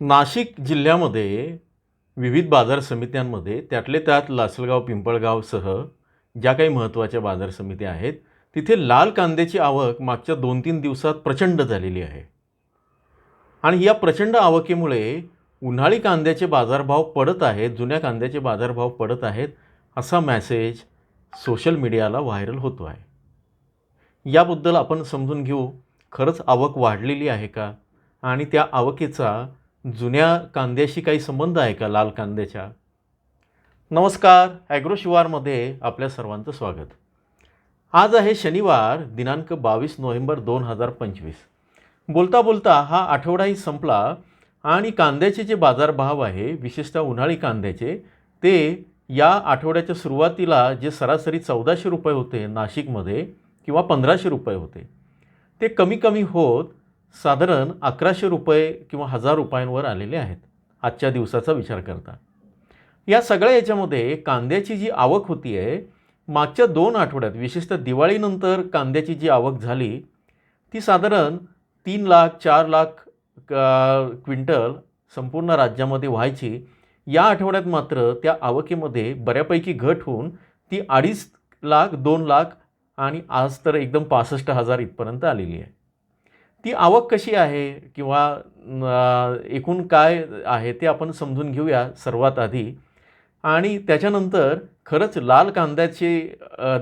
नाशिक जिल्ह्यामध्ये विविध बाजार समित्यांमध्ये त्यातले त्यात लासलगाव पिंपळगावसह ज्या काही महत्त्वाच्या बाजार समित्या आहेत तिथे लाल कांद्याची आवक मागच्या दोन तीन दिवसात प्रचंड झालेली आहे. आणि या प्रचंड आवकीमुळे उन्हाळी कांद्याचे बाजारभाव पडत आहेत जुन्या कांद्याचे बाजारभाव पडत आहेत असा मॅसेज सोशल मीडियाला व्हायरल होतो आहे. याबद्दल आपण समजून घेऊ खरंच आवक वाढलेली आहे का? आणि त्या आवकेचा जुन्या कांद्याशी काही संबंध आहे का लाल कांद्याच्या? नमस्कार ॲग्रो शिवारमध्ये आपल्या सर्वांचं स्वागत. आज आहे शनिवार दिनांक बावीस नोव्हेंबर दोन हजार पंचवीस. बोलता बोलता हा आठवडाही संपला आणि कांद्याचे जे बाजारभाव आहे विशेषतः उन्हाळी कांद्याचे ते या आठवड्याच्या सुरुवातीला जे सरासरी चौदाशे रुपये होते नाशिकमध्ये किंवा पंधराशे रुपये होते ते कमी कमी होत साधारण अकराशे रुपये किंवा हजार रुपयांवर आलेले आहेत आजच्या दिवसाचा विचार करता. या सगळ्या याच्यामध्ये कांद्याची जी आवक होती आहे मागच्या दोन आठवड्यात विशेषतः दिवाळीनंतर कांद्याची जी आवक झाली ती साधारण तीन लाख चार लाख क्विंटल संपूर्ण राज्यामध्ये व्हायची. या आठवड्यात मात्र त्या आवकीमध्ये बऱ्यापैकी घट होऊन ती अडीच लाख दोन लाख आणि आज तर एकदम पासष्ट हजार इथपर्यंत आलेली आहे. ती आवक कशी आहे किंवा एकूण काय आहे ते आपण समजून घेऊया सर्वात आधी. आणि त्याच्यानंतर खरंच लाल कांद्याचे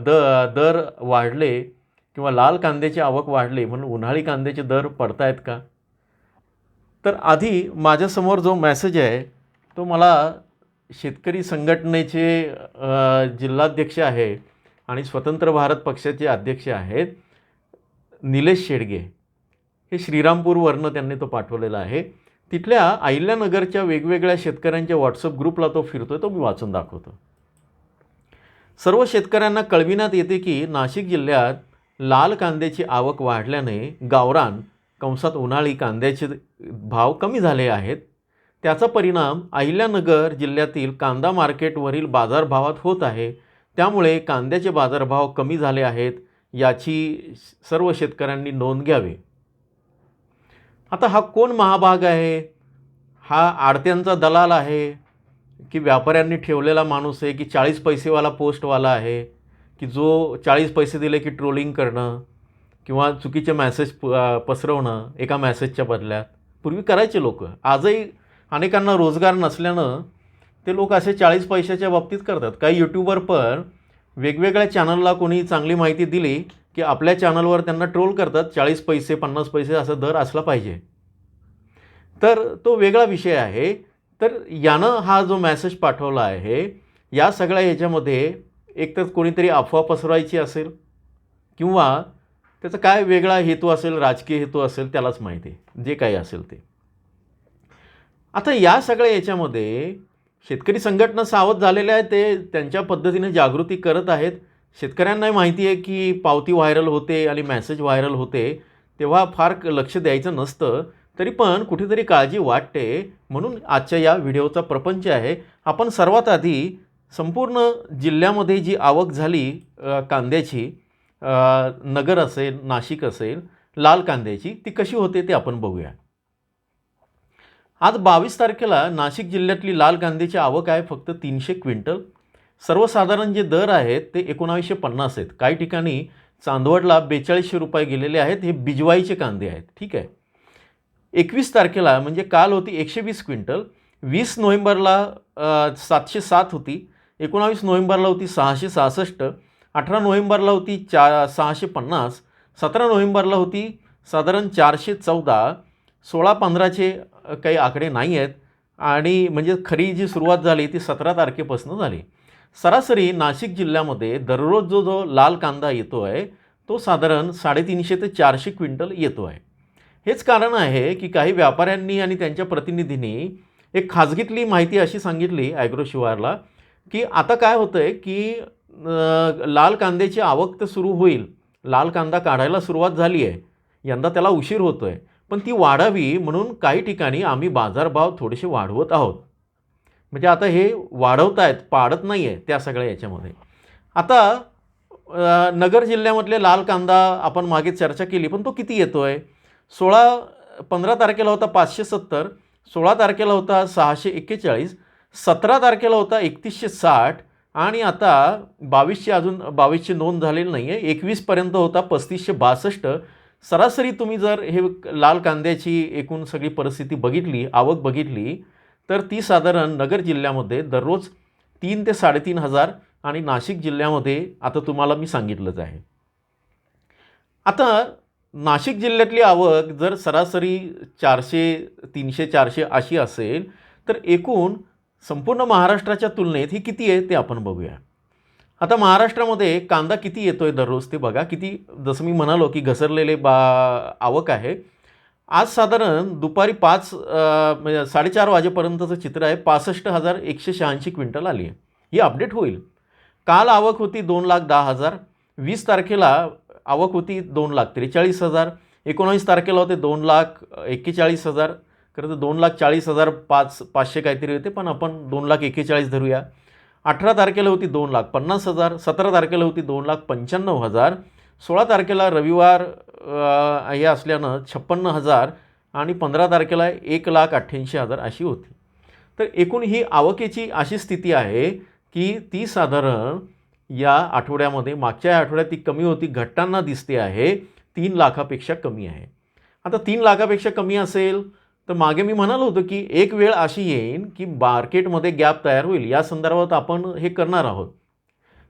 द दर वाढले किंवा लाल कांद्याची आवक वाढली म्हणून उन्हाळी कांद्याचे दर पडतायत का? तर आधी माझ्यासमोर जो मॅसेज आहे तो मला शेतकरी संघटनेचे जिल्हाध्यक्ष आहे आणि स्वतंत्र भारत पक्षाचे अध्यक्ष आहेत निलेश शेडगे. हे श्रीरामपूरवरनं त्यांनी तो पाठवलेला आहे. तिथल्या अहिल्यानगरच्या वेगवेगळ्या शेतकऱ्यांच्या व्हॉट्सअप ग्रुपला तो फिरतो तो मी वाचून दाखवतो. सर्व शेतकऱ्यांना कळविण्यात येते की नाशिक जिल्ह्यात लाल कांद्याची आवक वाढल्याने गावरान कंसात उन्हाळी कांद्याचे भाव कमी झाले आहेत. त्याचा परिणाम अहिल्यानगर जिल्ह्यातील कांदा मार्केटवरील बाजारभावात होत आहे. त्यामुळे कांद्याचे बाजारभाव कमी झाले आहेत याची सर्व शेतकऱ्यांनी नोंद घ्यावी. आता हा कोण महाभाग आहे? हा आडत्यांचा दलाल आहे की व्यापाऱ्यांनी ठेवलेला माणूस आहे की चाळीस पैसेवाला पोस्टवाला आहे की जो चाळीस पैसे दिले की ट्रोलिंग करणं किंवा चुकीचे मॅसेज प पसरवणं एका मॅसेजच्या बदल्यात? पूर्वी करायचे लोक. आजही अनेकांना रोजगार नसल्यानं ते लोक असे चाळीस पैशाच्या बाबतीत करतात. काही यूट्यूबर पण वेगवेगळ्या चॅनलला कोणी चांगली माहिती दिली की आपल्या चॅनलवर त्यांना ट्रोल करतात चाळीस पैसे पन्नास पैसे असा दर असला पाहिजे. तर तो वेगळा विषय आहे. तर यानं हा जो मॅसेज पाठवला आहे या सगळ्या याच्यामध्ये एकतर कोणीतरी अफवा पसरवायची असेल किंवा त्याचा काय वेगळा हेतू असेल राजकीय हेतू असेल त्यालाच माहिती जे काही असेल ते. आता या सगळ्या याच्यामध्ये शेतकरी संघटना सावध झालेल्या आहेत ते त्यांच्या पद्धतीने जागृती करत आहेत. शेतकऱ्यांनाही माहिती आहे की पावती व्हायरल होते आणि मॅसेज व्हायरल होते तेव्हा फार लक्ष द्यायचं नसतं. तरी पण कुठेतरी काळजी वाटते. म्हणून आजच्या या व्हिडिओचा प्रपंच आहे आपण सर्वात आधी संपूर्ण जिल्ह्यामध्ये जी आवक झाली कांद्याची नगर असेल नाशिक असेल लाल कांद्याची ती कशी होते ते आपण बघूया. आज बावीस तारखेला नाशिक जिल्ह्यातली लाल कांद्याची आवक आहे फक्त तीनशे क्विंटल. सर्वसाधारण जे दर आहेत ते एकोणावीसशे पन्नास आहेत. काही ठिकाणी चांदवडला बेचाळीसशे रुपये गेलेले आहेत. हे बिजवाईचे कांदे आहेत. ठीक आहे? एकवीस तारखेला म्हणजे काल होती एकशे वीस क्विंटल. वीस नोव्हेंबरला सातशे सात होती. एकोणावीस नोव्हेंबरला होती सहाशे सहासष्ट. अठरा नोव्हेंबरला होती चा सहाशे पन्नास. सतरा नोव्हेंबरला होती साधारण चारशे चौदा. सोळा पंधराचे काही आकडे नाही आहेत. आणि म्हणजे खरी जी सुरुवात झाली ती सतरा तारखेपासून झाली. सरासरी नाशिक जिल्ह्यामध्ये दररोज जो जो लाल कांदा येतो आहे तो साधारण साडेतीनशे ते चारशे क्विंटल येतो आहे हेच कारण आहे की काही व्यापाऱ्यांनी आणि त्यांच्या प्रतिनिधींनी एक खाजगीतली माहिती अशी सांगितली ॲग्रोशिवारला की आता काय होतं आहे की लाल कांद्याची आवक तर सुरू होईल. लाल कांदा काढायला सुरुवात झाली आहे. यंदा त्याला उशीर होतो आहे पण ती वाढावी म्हणून काही ठिकाणी आम्ही बाजारभाव थोडेसे वाढवत आहोत. म्हणजे आता हे वाढवत आहेत पाडत नाही आहे त्या सगळ्या याच्यामध्ये. आता नगर जिल्ह्यामधले लाल कांदा आपण मागे चर्चा केली पण तो किती येतो आहे सोळा पंधरा तारखेला होता पाचशे सत्तर सोळा तारखेला होता सहाशे एक्केचाळीस सतरा तारखेला होता एकतीसशे साठ आणि आता बावीसशे अजून बावीसशे नोंद झालेली नाही आहे एकवीसपर्यंत होता पस्तीसशे बासष्ट. सरासरी तुम्ही जर हे लाल कांद्याची एकूण सगळी परिस्थिती बघितली आवक बघितली तर ती साधारण नगर जिल्ह्यामध्ये दररोज तीन ते साडेतीन हजार आणि नाशिक जिल्ह्यामध्ये आता तुम्हाला मी सांगितलंच आहे. आता नाशिक जिल्ह्यातली आवक जर सरासरी चारशे तीनशे चारशे अशी असेल तर एकूण संपूर्ण महाराष्ट्राच्या तुलनेत ही किती आहे ते आपण बघूया. आता महाराष्ट्रामध्ये कांदा किती येतो आहे दररोज ते बघा किती जसं मी म्हणालो की घसरलेले बा आवक आहे आज साधारण दुपारी पाच म्हणजे साडेचार वाजेपर्यंतचं चित्र आहे. पासष्ट हजार एकशे शहाऐंशी क्विंटल आली आहे. ही अपडेट होईल. काल आवक होती दोन लाख दहा हजार. वीस तारखेला आवक होती दोन लाख त्रेचाळीस हजार. एकोणावीस तारखेला होते दोन लाख एक्केचाळीस हजार. खरं तर दोन लाख चाळीस हजार पाच पाचशे काहीतरी होते पण आपण दोन लाख एक्केचाळीस धरूया. अठरा तारखेला होती दोन लाख पन्नास हजार. सतरा तारखेला होती दोन लाख पंच्याण्णव हजार. सोळा तारखेला रविवार हे असल्यानं छप्पन्न हजार आणि पंधरा तारखेला एक लाख अठ्ठ्याऐंशी हजार अशी होती. तर एकूण ही आवकेची अशी स्थिती आहे की ती साधारण या आठवड्यामध्ये मागच्या आठवड्यात ती कमी होती घटताना दिसते आहे तीन लाखापेक्षा कमी आहे. आता तीन लाखापेक्षा कमी असेल तर मागे मी म्हणालो होतो की एक वेळ अशी येईन की मार्केटमध्ये गॅप तयार होईल. या संदर्भात आपण हे करणार आहोत.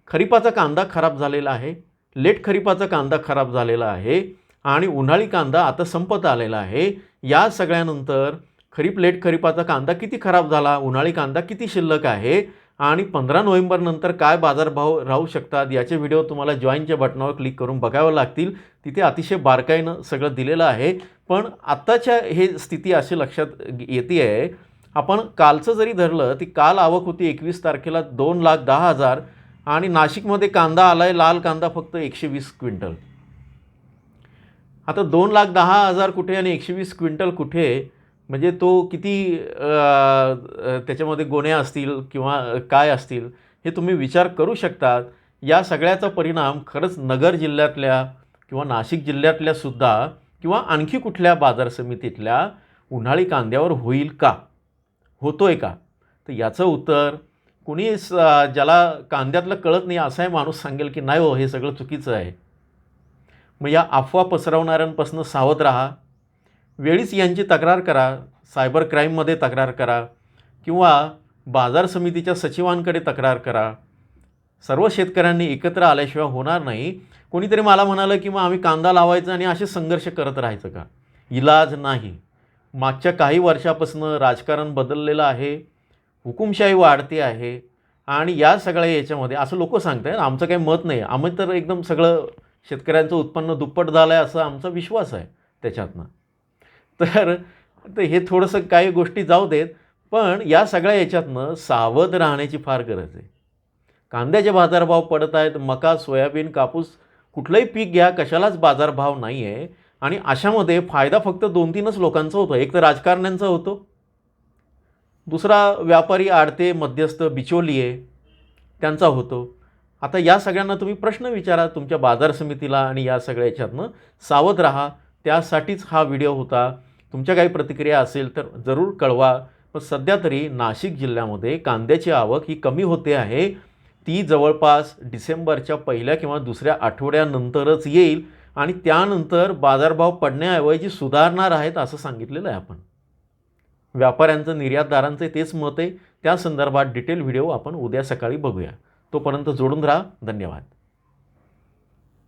खरीपाचा कांदा खराब झालेला आहे. लेट खरीपाचा कांदा खराब झालेला आहे आणि उन्हाळी कांदा आता संपत आलेला आहे. या सगळ्यानंतर खरीप लेट खरीपाचा कांदा किती खराब झाला उन्हाळी कांदा किती शिल्लक आहे आणि पंधरा नोव्हेंबरनंतर काय बाजारभाव राहू शकतात याचे व्हिडिओ तुम्हाला जॉईनच्या बटनावर क्लिक करून बघावं लागतील. तिथे अतिशय बारकाईनं सगळं दिलेलं आहे. पण आत्ताच्या हे स्थिती अशी लक्षात येते आहे आपण कालचं जरी धरलं ती काल आवक होती एकवीस तारखेला दोन लाख दहा हजार. आणि नाशिकमध्ये कांदा आला आहे लाल कांदा फक्त एकशे वीस क्विंटल. आता दोन लाख दहा हजार कुठे आणि एकशे वीस क्विंटल कुठे? म्हणजे तो किती त्याच्यामध्ये गोण्या असतील किंवा काय असतील हे तुम्ही विचार करू शकतात. या सगळ्याचा परिणाम खरंच नगर जिल्ह्यातल्या किंवा नाशिक जिल्ह्यातल्या सुद्धा किंवा आणखी कुठल्या बाजार समितीतल्या उन्हाळी कांद्यावर होईल का? होतो आहे का? तर याचं उत्तर कुणी स ज्याला कांद्यातलं कळत नाही असाही माणूस सांगेल की नाही हो हे सगळं चुकीचं आहे. मग या अफवा पसरवणाऱ्यांपासून सावध राहा. वेळीच यांची तक्रार करा. सायबर क्राईममध्ये तक्रार करा. किंवा बाजार समितीच्या सचिवांकडे तक्रार करा. सर्व शेतकऱ्यांनी एकत्र आल्याशिवाय होणार नाही. कोणीतरी मला म्हणालं की मग आम्ही कांदा लावायचा आणि असे संघर्ष करत राहायचं का? इलाज नाही. मागच्या काही वर्षापासून राजकारण बदललेलं आहे. हुकुमशाही वाढते आहे आणि या सगळ्या याच्यामध्ये असं लोक सांगत आहेत आमचं काही मत नाही. आम्ही तर एकदम सगळं शेतकऱ्यांचं उत्पन्न दुप्पट झालं आहे असा आमचा विश्वास आहे त्याच्यातनं. तर हे थोडंसं काही गोष्टी जाऊ देत पण या सगळ्या याच्यातनं सावध राहण्याची फार गरज आहे. कांद्याचे बाजारभाव पडत आहेत मका सोयाबीन कापूस कुठलंही पीक घ्या कशालाच बाजारभाव नाही आहे आणि अशामध्ये फायदा फक्त दोन तीनच लोकांचा होतो. एक तर राजकारण्यांचा होतो दुसरा व्यापारी आडते मध्यस्थ बिचोलिये त्यांचा होतो. आता या सगळ्यांना तुम्ही प्रश्न विचारा तुमच्या बाजार समितीला आणि या सगळ्या याच्यातनं. सावध राहा. त्यासाठीच हा व्हिडिओ होता. तुमच्या काही प्रतिक्रिया असेल तर जरूर कळवा. पण सध्या तरी नाशिक जिल्ह्यामध्ये कांद्याची आवक ही कमी होते आहे. ती जवळपास डिसेंबरच्या पहिल्या किंवा दुसऱ्या आठवड्यानंतरच येईल आणि त्यानंतर बाजारभाव पडण्याऐवजी सुधारणार आहेत असं सांगितलेलं आहे आपण. व्यापाऱ्यांचं निर्यातदारांचं तेच मत आहे. त्या संदर्भात डिटेल व्हिडिओ आपण उद्या सकाळी बघूया. तोपर्यंत जोडून राहा. धन्यवाद.